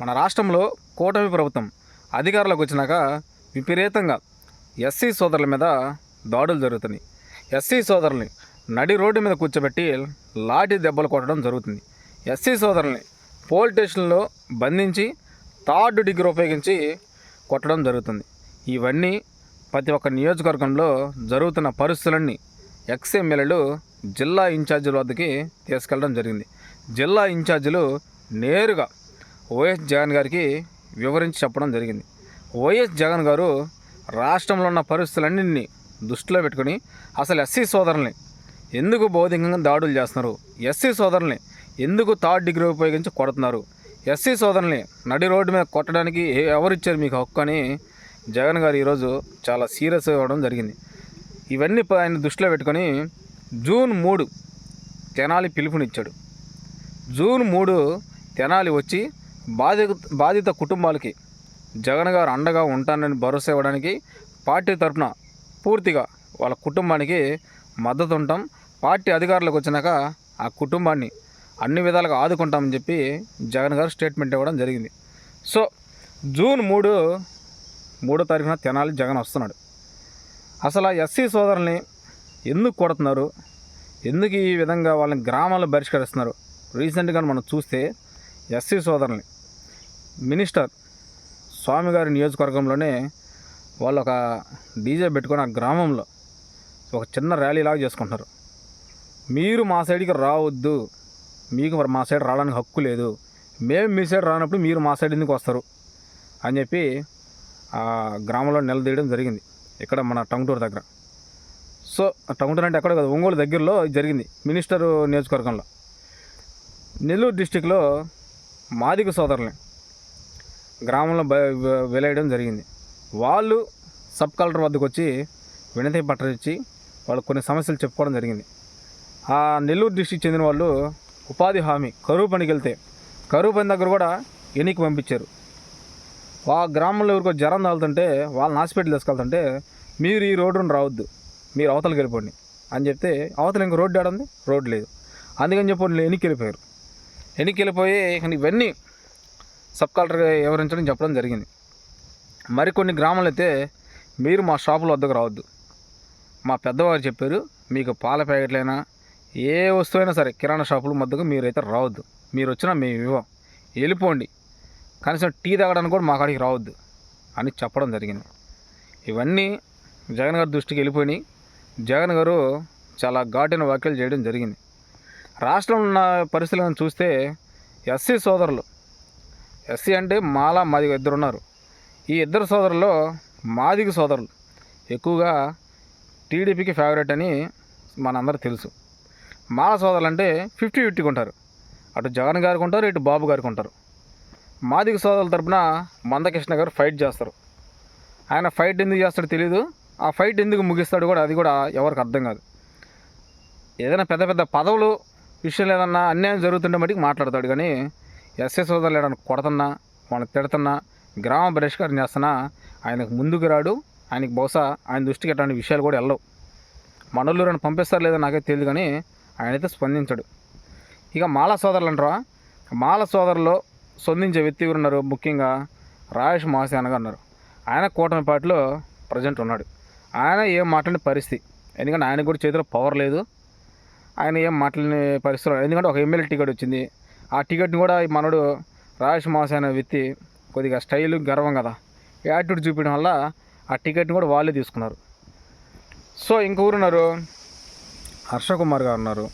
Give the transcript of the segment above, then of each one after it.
మన రాష్ట్రంలో కూటమి ప్రభుత్వం అధికారులకు వచ్చినాక విపరీతంగా ఎస్సీ సోదరుల మీద దాడులు జరుగుతున్నాయి. ఎస్సీ సోదరుల్ని నడి రోడ్డు మీద కూర్చోబెట్టి లాఠీ దెబ్బలు కొట్టడం జరుగుతుంది. ఎస్సీ సోదరుల్ని పోలీస్ స్టేషన్లో బంధించి థర్డ్ డిగ్రీ ఉపయోగించి కొట్టడం జరుగుతుంది. ఇవన్నీ ప్రతి ఒక్క నియోజకవర్గంలో జరుగుతున్న పరిస్థితులన్నీ ఎక్స్ఎమ్మెల్యేలు జిల్లా ఇన్ఛార్జీల వద్దకి తీసుకెళ్ళడం జరిగింది. జిల్లా ఇన్ఛార్జీలు నేరుగా వైఎస్ జగన్ గారికి వివరించి చెప్పడం జరిగింది. వైఎస్ జగన్ గారు రాష్ట్రంలో ఉన్న పరిస్థితులన్నింటినీ దృష్టిలో పెట్టుకొని అసలు ఎస్సీ సోదరుల్ని ఎందుకు బౌద్ధికంగా దాడులు చేస్తున్నారు? ఎస్సీ సోదరుల్ని ఎందుకు థర్డ్ డిగ్రీ ఉపయోగించి కొడుతున్నారు? ఎస్సీ సోదరుల్ని నడి రోడ్డు మీద కొట్టడానికి ఏ- ఎవరిచ్చారు మీకు హక్కు అని జగన్ గారు ఈరోజు చాలా సీరియస్ ఇవ్వడం జరిగింది. ఇవన్నీ ఆయన దృష్టిలో పెట్టుకొని జూన్ మూడు తెనాలి పిలుపునిచ్చాడు. జూన్ మూడు తెనాలి వచ్చి బాధిత బాధిత కుటుంబాలకి జగన్ గారు అండగా ఉంటానని భరోసా ఇవ్వడానికి పార్టీ తరఫున పూర్తిగా వాళ్ళ కుటుంబానికి మద్దతు ఉంటాం. పార్టీ అధికారులకు వచ్చినాక ఆ కుటుంబాన్ని అన్ని విధాలుగా ఆదుకుంటామని చెప్పి జగన్ గారు స్టేట్మెంట్ ఇవ్వడం జరిగింది. సో జూన్ మూడు మూడో తారీఖున తెనాలి జగన్ వస్తున్నాడు. అసలు ఆ ఎస్సీ సోదరుల్ని ఎందుకు కొడుతున్నారు? ఎందుకు ఈ విధంగా వాళ్ళని గ్రామాల్లో బహిష్కరిస్తున్నారు? రీసెంట్గా మనం చూస్తే ఎస్సీ సోదరుల్ని మినిస్టర్ స్వామి గారి నియోజకవర్గంలోనే వాళ్ళు ఒక డీజే పెట్టుకొని ఆ గ్రామంలో ఒక చిన్న ర్యాలీ లాగా చేసుకుంటున్నారు. మీరు మా సైడ్కి రావద్దు. మీకు మరి మా సైడ్ రావడానికి హక్కు లేదు. మేము మీ సైడ్ రానప్పుడు మీరు మా సైడ్ ఎందుకు వస్తారు? అని చెప్పి ఆ గ్రామంలో నిలదీయడం జరిగింది. ఇక్కడ మన టంగుటూరు దగ్గర. సో టంగుటూరు అంటే ఎక్కడ కాదు ఒంగోలు దగ్గరలో జరిగింది మినిస్టర్ నియోజకవర్గంలో. నెల్లూరు డిస్టిక్లో మాదిగ సోదరులే గ్రామంలో బ వెలేయడం జరిగింది. వాళ్ళు సబ్ కలెక్టర్ వద్దకు వచ్చి వినతి పట్ట ఇచ్చి వాళ్ళు కొన్ని సమస్యలు చెప్పుకోవడం జరిగింది. ఆ నెల్లూరు డిస్టిక్ చెందిన వాళ్ళు ఉపాధి హామీ కరువు పనికి వెళ్తే కరువు పని దగ్గర కూడా ఎన్నిక పంపించారు. ఆ గ్రామంలో ఎవరికో జ్వరం తాగుతుంటే వాళ్ళని హాస్పిటల్ తీసుకెళ్తుంటే మీరు ఈ రోడ్డును రావద్దు మీరు అవతలకి వెళ్ళిపోండి అని చెప్తే అవతల ఇంక రోడ్డు ఆడంది రోడ్డు లేదు. అందుకని చెప్పి వాళ్ళు ఎన్నికి వెళ్ళిపోయారు. ఎన్నికి వెళ్ళిపోయి ఇవన్నీ సబ్ కలెక్టర్ వివరించడం చెప్పడం జరిగింది. మరికొన్ని గ్రామాలు అయితే మీరు మా షాపుల వద్దకు రావద్దు. మా పెద్దవారు చెప్పారు మీకు పాల ప్యాకెట్లైనా ఏ వస్తువైనా సరే కిరాణా షాపుల మధ్యకు మీరైతే రావద్దు. మీరు వచ్చినా మేము ఇవ్వం. వెళ్ళిపోండి. కనీసం టీ తాగడానికి కూడా మా కాడికి రావద్దు అని చెప్పడం జరిగింది. ఇవన్నీ జగన్ గారి దృష్టికి వెళ్ళిపోయినాయి. జగన్ గారు చాలా ఘాటైన వ్యాఖ్యలు చేయడం జరిగింది. రాష్ట్రంలో ఉన్న పరిస్థితులను చూస్తే ఎస్సీ సోదరులు ఎస్సీ అంటే మాల మాదిగ ఇద్దరు ఉన్నారు ఈ ఇద్దరు సోదరుల్లో మాదిగ సోదరులు. ఎక్కువగా టీడీపీకి ఫేవరెట్ అని మనందరూ తెలుసు. మాల సోదరులు అంటే ఫిఫ్టీ ఫిఫ్టీకి ఉంటారు అటు జగన్ గారికి ఉంటారు ఇటు బాబు గారికి ఉంటారు మాదిగ సోదరుల తరపున మందకృష్ణ గారు ఫైట్ చేస్తారు. ఆయన ఫైట్ ఎందుకు చేస్తాడో తెలియదు ఆ ఫైట్ ఎందుకు ముగిస్తాడు కూడా అది కూడా ఎవరికి అర్థం కాదు. ఏదైనా పెద్ద పెద్ద పదవులు విషయం లేదన్నా అన్యాయం జరుగుతుంటే మటుకు మాట్లాడతాడు. కానీ ఎస్ఏ సోదరులు ఏడాను కొడుతున్నా వాళ్ళని తిడుతున్నా గ్రామ బహిష్కారం చేస్తున్నా ఆయనకు ముందుకు రాడు ఆయనకి బహుశా ఆయన దృష్టికి ఎట్లాంటి విషయాలు కూడా వెళ్ళవు. మనోళ్ళని పంపిస్తారు లేదో నాకే తెలియదు కానీ ఆయనైతే స్పందించడు. ఇక మాల సోదరులు అంటారా? మాల సోదరులో స్పందించే వ్యక్తి ఉన్నారు ముఖ్యంగా రాయేష్ మహాసేన గారు ఉన్నారు. ఆయన కూటమి పార్టీలో ప్రజెంట్ ఉన్నాడు. ఆయన ఏం మాట్లాడిన పరిస్థితి? ఎందుకంటే ఆయన కూడా చేతిలో పవర్ లేదు. ఆయన ఏం మాట్లాడిన పరిస్థితులు ఎందుకంటే ఒక ఎమ్మెల్యే టికెట్ వచ్చింది. ఆ టికెట్ని కూడా ఈ రాజేష్ రాయేష్ మహాసేన వ్యక్తి కొద్దిగా స్టైల్ గర్వం కదా యాటిట్యూడ్ చూపించడం వల్ల ఆ టికెట్ని కూడా వాళ్ళే తీసుకున్నారు. సో ఇంకొకరున్నారు హర్ష కుమార్ గారు ఉన్నారు.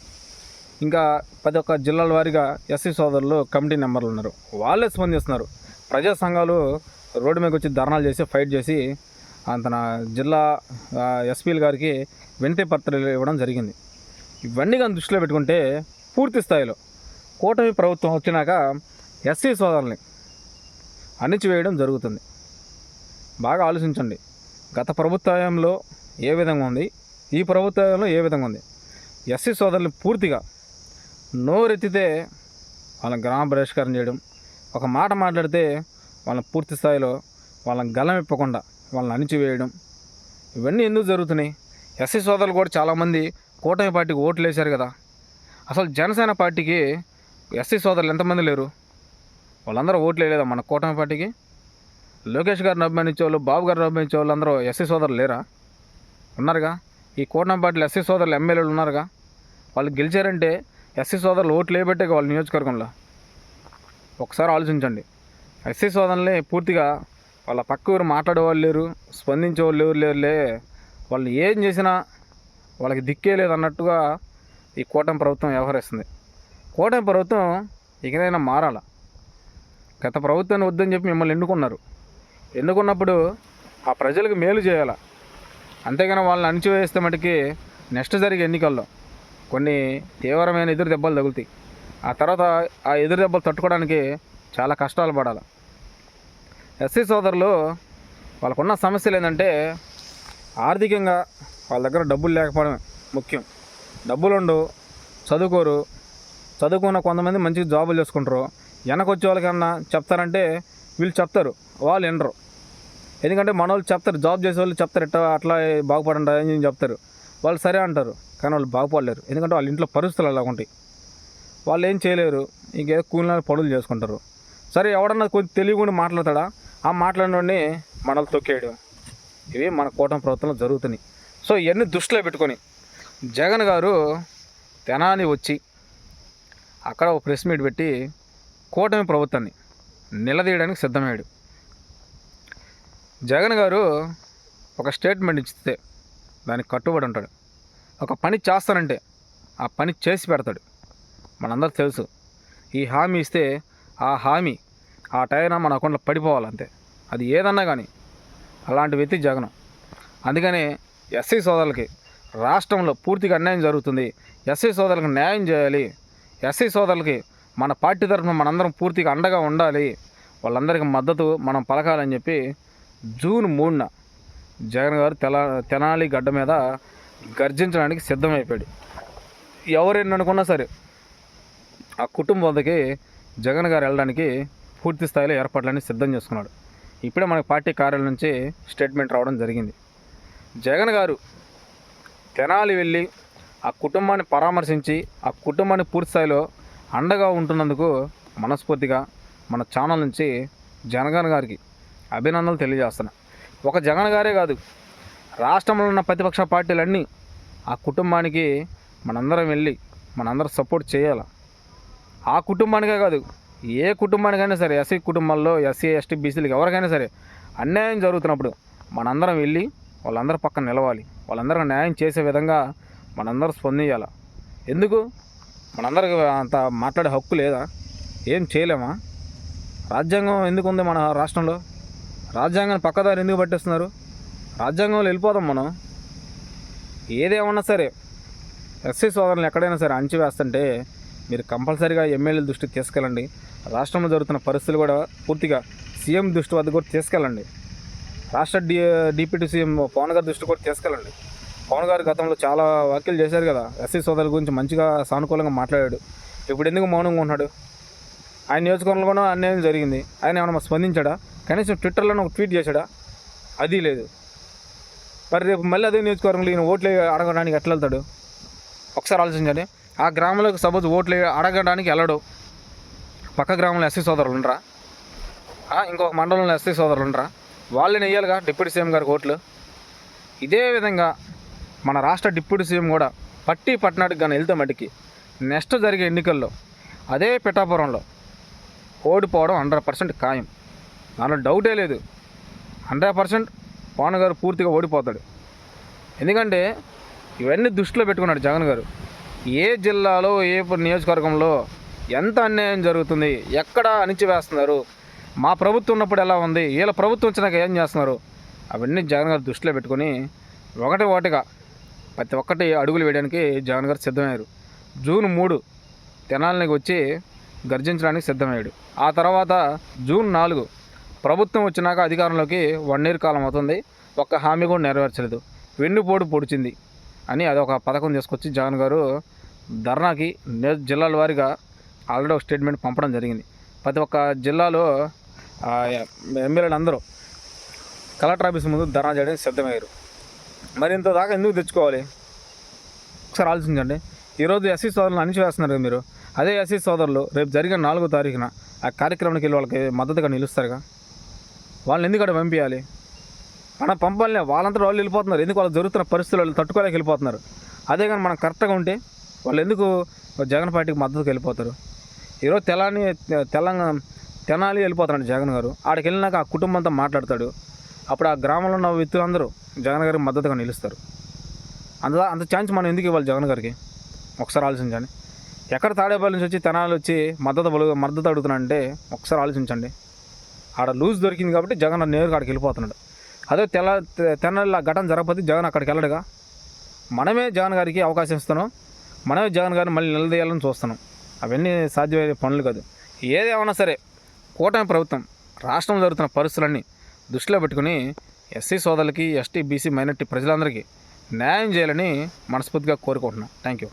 ఇంకా ప్రతి ఒక్క జిల్లాల వారీగా ఎస్సీ సోదరులు కమిటీ నెంబర్లు ఉన్నారు. వాళ్ళే స్పందిస్తున్నారు ప్రజా సంఘాలు రోడ్డు మీదకి వచ్చి ధర్నాలు చేసి ఫైట్ చేసి తన జిల్లా ఎస్పీల గారికి వినతి పత్రాలు ఇవ్వడం జరిగింది. ఇవన్నీ కానీ దృష్టిలో పెట్టుకుంటే పూర్తి స్థాయిలో కూటమి ప్రభుత్వం వచ్చినాక ఎస్సీ సోదరుల్ని అణిచివేయడం జరుగుతుంది. బాగా ఆలోచించండి. గత ప్రభుత్వంలో ఏ విధంగా ఉంది? ఈ ప్రభుత్వంలో ఏ విధంగా ఉంది? ఎస్సీ సోదరులు పూర్తిగా నోరెత్తితే వాళ్ళని గ్రామ బహిష్కరణ చేయడం ఒక మాట మాట్లాడితే వాళ్ళని పూర్తి స్థాయిలో వాళ్ళని గలమిప్పకుండా వాళ్ళని అణిచివేయడం ఇవన్నీ ఎందుకు జరుగుతున్నాయి? ఎస్సీ సోదరులు కూడా చాలామంది కూటమి పార్టీకి ఓట్లు వేశారు కదా. అసలు జనసేన పార్టీకి ఎస్సీ సోదరులు ఎంతమంది లేరు? వాళ్ళందరూ ఓట్లు వేయలేదా మన కూటమి పార్టీకి? లోకేష్ గారిని అభిమానించే వాళ్ళు బాబు గారిని అభిమానించే వాళ్ళు అందరూ ఎస్సీ సోదరులు లేరా? ఉన్నారుగా? ఈ కూటమి పార్టీలు ఎస్సీ సోదరులు ఎమ్మెల్యేలు ఉన్నారుగా? వాళ్ళు గెలిచారంటే ఎస్సీ సోదరులు ఓట్లు వేయబట్టే వాళ్ళ నియోజకవర్గంలో. ఒకసారి ఆలోచించండి. ఎస్సీ సోదరుల్ని పూర్తిగా వాళ్ళ పక్క ఊరు మాట్లాడే వాళ్ళు లేరు స్పందించే వాళ్ళు ఎవరు లేరులే. వాళ్ళు ఏం చేసినా వాళ్ళకి దిక్కే లేదు అన్నట్టుగా ఈ కూటమి ప్రభుత్వం వ్యవహరిస్తుంది. కూటమి ప్రభుత్వం ఇకనైనా మారాల. గత ప్రభుత్వాన్ని వద్దని చెప్పి మిమ్మల్ని ఎన్నుకున్నారు. ఎన్నుకున్నప్పుడు ఆ ప్రజలకు మేలు చేయాల. అంతేగాని వాళ్ళని అణిచివేస్తే మటుకి నెక్స్ట్ జరిగే ఎన్నికల్లో కొన్ని తీవ్రమైన ఎదురు దెబ్బలు తగులుతాయి. ఆ తర్వాత ఆ ఎదురు దెబ్బలు తట్టుకోవడానికి చాలా కష్టాలు పడాలి. ఎస్సీ సోదరులు వాళ్ళకున్న సమస్యలు ఏంటంటే ఆర్థికంగా వాళ్ళ దగ్గర డబ్బులు లేకపోవడం ముఖ్యం. డబ్బులుండవు చదువుకోరు చదువుకున్న కొంతమంది మంచిగా జాబులు చేసుకుంటారు. వెనకొచ్చే వాళ్ళకన్నా చెప్తారంటే వీళ్ళు చెప్తారు. వాళ్ళు వినరు. ఎందుకంటే మన వాళ్ళు చెప్తారు. జాబ్ చేసే వాళ్ళు చెప్తారు. ఇట్లా అట్లా బాగుపడండి అని చెప్తారు. వాళ్ళు సరే అంటారు. కానీ వాళ్ళు బాగుపడలేరు. ఎందుకంటే వాళ్ళ ఇంట్లో పరిస్థితులు అలా ఉంటాయి. వాళ్ళు ఏం చేయలేరు. ఇంకేదో కూలినాలు పనులు చేసుకుంటారు. సరే ఎవడన్నా కొంచెం తెలియకుండా మాట్లాడతాడా? ఆ మాట్లాడినోడిని మనల్ని తొక్కేయడం. ఇవి మన కూటమి ప్రభుత్వంలో జరుగుతున్నాయి. సో ఇవన్నీ దృష్టిలో పెట్టుకొని జగన్ గారు తెనాని వచ్చి అక్కడ ఒక ప్రెస్ మీట్ పెట్టి కూటమి ప్రభుత్వాన్ని నిలదీయడానికి సిద్ధమయ్యాడు. జగన్ గారు ఒక స్టేట్మెంట్ ఇస్తే దానికి కట్టుబడి ఉంటాడు. ఒక పని చేస్తానంటే ఆ పని చేసి పెడతాడు. మనందరికి తెలుసు ఈ హామీ ఇస్తే ఆ హామీ ఆ టైం మన అకౌంట్లో పడిపోవాలంతే అది ఏదన్నా కానీ అలాంటి వ్యక్తి జగన్. అందుకనే ఎస్సీ సోదరులకి రాష్ట్రంలో పూర్తిగా అన్యాయం జరుగుతుంది. ఎస్సీ సోదరులకు న్యాయం చేయాలి. ఎస్ఐ సోదరులకి మన పార్టీ తరఫున మనందరం పూర్తిగా అండగా ఉండాలి. వాళ్ళందరికీ మద్దతు మనం పలకాలని చెప్పి జూన్ మూడున జగన్ గారు తెల తెనాలి గడ్డ మీద గర్జించడానికి సిద్ధమైపోయాడు. ఎవరైనా అనుకున్నా సరే ఆ కుటుంబంకి వద్దకి జగన్ గారు వెళ్ళడానికి పూర్తి స్థాయిలో ఏర్పాట్లన్నీ సిద్ధం చేసుకున్నాడు. ఇప్పుడే మనకి పార్టీ కార్యాలయం నుంచి స్టేట్మెంట్ రావడం జరిగింది. జగన్ గారు తెనాలి వెళ్ళి ఆ కుటుంబాన్ని పరామర్శించి ఆ కుటుంబాన్ని పూర్తిస్థాయిలో అండగా ఉంటున్నందుకు మనస్ఫూర్తిగా మన ఛానల్ నుంచి జగన్ గారికి అభినందనలు తెలియజేస్తున్నా. ఒక జగన్ గారే కాదు రాష్ట్రంలో ఉన్న ప్రతిపక్ష పార్టీలన్నీ ఆ కుటుంబానికి మనందరం వెళ్ళి మనందరం సపోర్ట్ చేయాలి? ఆ కుటుంబానికే కాదు ఏ కుటుంబానికైనా సరే ఎస్సీ కుటుంబాల్లో ఎస్సీ ఎస్టీ బీసీలకు ఎవరికైనా సరే అన్యాయం జరుగుతున్నప్పుడు మనందరం వెళ్ళి వాళ్ళందరి పక్కన నిలవాలి వాళ్ళందరూ న్యాయం చేసే విధంగా మనందరూ స్పందించాలి? ఎందుకు? మనందరికి అంత మాట్లాడే హక్కు లేదా? ఏం చేయలేమా? రాజ్యాంగం ఎందుకు ఉంది మన రాష్ట్రంలో? రాజ్యాంగాన్ని పక్కదారి ఎందుకు పట్టేస్తున్నారు? రాజ్యాంగంలో వెళ్ళిపోదాం మనం. ఏదేమన్నా సరే ఎస్సీ సోదరులు ఎక్కడైనా సరే అణచివేస్తుంటే మీరు కంపల్సరీగా ఎమ్మెల్యేల దృష్టికి తీసుకెళ్ళండి. రాష్ట్రంలో జరుగుతున్న పరిస్థితులు కూడా పూర్తిగా సీఎం దృష్టి వద్ద కూడా తీసుకెళ్ళండి. రాష్ట్ర డి డిప్యూటీ సీఎం పవన్ గారి దృష్టి కూడా తీసుకెళ్ళండి. పవన్ గారు గతంలో చాలా వ్యాఖ్యలు చేశారు కదా ఎస్సీ సోదరుల గురించి మంచిగా సానుకూలంగా మాట్లాడాడు. ఇప్పుడు ఎందుకు మౌనంగా ఉన్నాడు? ఆయన నియోజకవర్గంలో కూడా అన్యాయం జరిగింది. ఆయన ఏమైనా స్పందించాడా? కనీసం ట్విట్టర్లో ఒక ట్వీట్ చేశాడా? అది లేదు. మరి రేపు మళ్ళీ అదే నియోజకవర్గంలో ఈయన ఓట్లు అడగడానికి ఎట్లా వెళ్తాడు? ఒకసారి ఆలోచించండి ఆ గ్రామంలోకి సపోజ్ ఓట్లు అడగడానికి వెళ్ళడు. పక్క గ్రామంలో ఎస్సీ సోదరులు ఉండరా? ఇంకొక మండలంలో ఎస్సీ సోదరులు ఉండరా? వాళ్ళని వేయాలిగా డిప్యూటీ సీఎం గారికి ఓట్లు. ఇదే విధంగా మన రాష్ట్ర డిప్యూటీ సీఎం కూడా పట్టి పట్నాడు కానీ వెళ్తే మటుకి. నెక్స్ట్ జరిగే ఎన్నికల్లో అదే పిఠాపురంలో ఓడిపోవడం హండ్రెడ్ పర్సెంట్ ఖాయం. దాంట్లో డౌటే లేదు. హండ్రెడ్ పర్సెంట్ పవన్ గారు పూర్తిగా ఓడిపోతాడు. ఎందుకంటే ఇవన్నీ దృష్టిలో పెట్టుకున్నాడు జగన్ గారు. ఏ జిల్లాలో ఏ నియోజకవర్గంలో ఎంత అన్యాయం జరుగుతుంది ఎక్కడ అణిచివేస్తున్నారు మా ప్రభుత్వం ఉన్నప్పుడు ఎలా ఉంది వీళ్ళ ప్రభుత్వం వచ్చినాక ఏం చేస్తున్నారు అవన్నీ జగన్ గారు దృష్టిలో పెట్టుకొని ఒకటి ఒకటిగా ప్రతి ఒక్కటి అడుగులు వేయడానికి జగన్ గారు సిద్ధమయ్యారు. జూన్ మూడు తెనాలికి వచ్చి గర్జించడానికి సిద్ధమయ్యాడు. ఆ తర్వాత జూన్ నాలుగు ప్రభుత్వం వచ్చినాక అధికారంలోకి వన్ ఇయర్ కాలం అవుతుంది. ఒక్క హామీ కూడా నెరవేర్చలేదు. వెన్నుపోటు పొడిచింది అని అదొక పథకం తీసుకొచ్చి జగన్ గారు ధర్నాకి జిల్లాల వారీగా ఆల్రెడీ ఒక స్టేట్మెంట్ పంపడం జరిగింది. ప్రతి ఒక్క జిల్లాలో ఎమ్మెల్యేలు అందరూ కలెక్టర్ ఆఫీస్ ముందు ధర్నా చేయడానికి సిద్ధమయ్యారు. మరి ఇంత దాకా ఎందుకు తెచ్చుకోవాలి? ఒకసారి ఆలోచించండి. ఈరోజు ఎస్సీ సోదరులను అణిచివేస్తున్నారు కదా మీరు. అదే ఎస్సీ సోదరులు రేపు జరిగిన నాలుగో తారీఖున ఆ కార్యక్రమానికి వెళ్ళి వాళ్ళకి మద్దతుగా నిలుస్తారుగా. వాళ్ళని ఎందుకు అక్కడ పంపించాలి? మనం పంపాలనే వాళ్ళంతా వాళ్ళు వెళ్ళిపోతున్నారు. ఎందుకు వాళ్ళు జరుగుతున్న పరిస్థితులు వాళ్ళు తట్టుకోలేక వెళ్ళిపోతున్నారు? అదే కానీ మనం కరెక్ట్గా ఉంటే వాళ్ళు ఎందుకు జగన్ పార్టీకి మద్దతుకు వెళ్ళిపోతారు? ఈరోజు తెలాని తెలంగాణ తెనాలి వెళ్ళిపోతున్నాడు జగన్ గారు. ఆడికి వెళ్ళినాక ఆ కుటుంబంతో మాట్లాడతాడు. అప్పుడు ఆ గ్రామంలో ఉన్న వ్యక్తులందరూ జగన్ గారికి మద్దతుగా నిలుస్తారు. అంత అంత ఛాన్స్ మనం ఎందుకు ఇవ్వాలి జగన్ గారికి? ఒకసారి ఆలోచించండి. ఎక్కడ తాడేపల్లి నుంచి వచ్చి తెనాలి వచ్చి మద్దతు బలు- మద్దతు అడుగుతున్నాడంటే ఒకసారి ఆలోచించండి. ఆడ లూజ్ దొరికింది కాబట్టి జగన్ నేరుగా అక్కడికి వెళ్ళిపోతున్నాడు. అదే తెల్ల తె- తెనాలి ఘటన జరగకపోతే జగన్ అక్కడికి వెళ్ళడుగా? మనమే జగన్ గారికి అవకాశం ఇస్తున్నాం. మనమే జగన్ గారిని మళ్ళీ నిలదీయాలని చూస్తున్నాం. అవన్నీ సాధ్యమయ్యే పనులు కాదు. ఏదేమన్నా సరే కూటమి ప్రభుత్వం రాష్ట్రంలో జరుగుతున్న పరిస్థితులన్నీ దృష్టిలో పెట్టుకుని ఎస్సీ సోదరులకి ఎస్టీ బీసీ మైనార్టీ ప్రజలందరికీ న్యాయం చేయాలని మనస్ఫూర్తిగా కోరుకుంటున్నాం. Thank you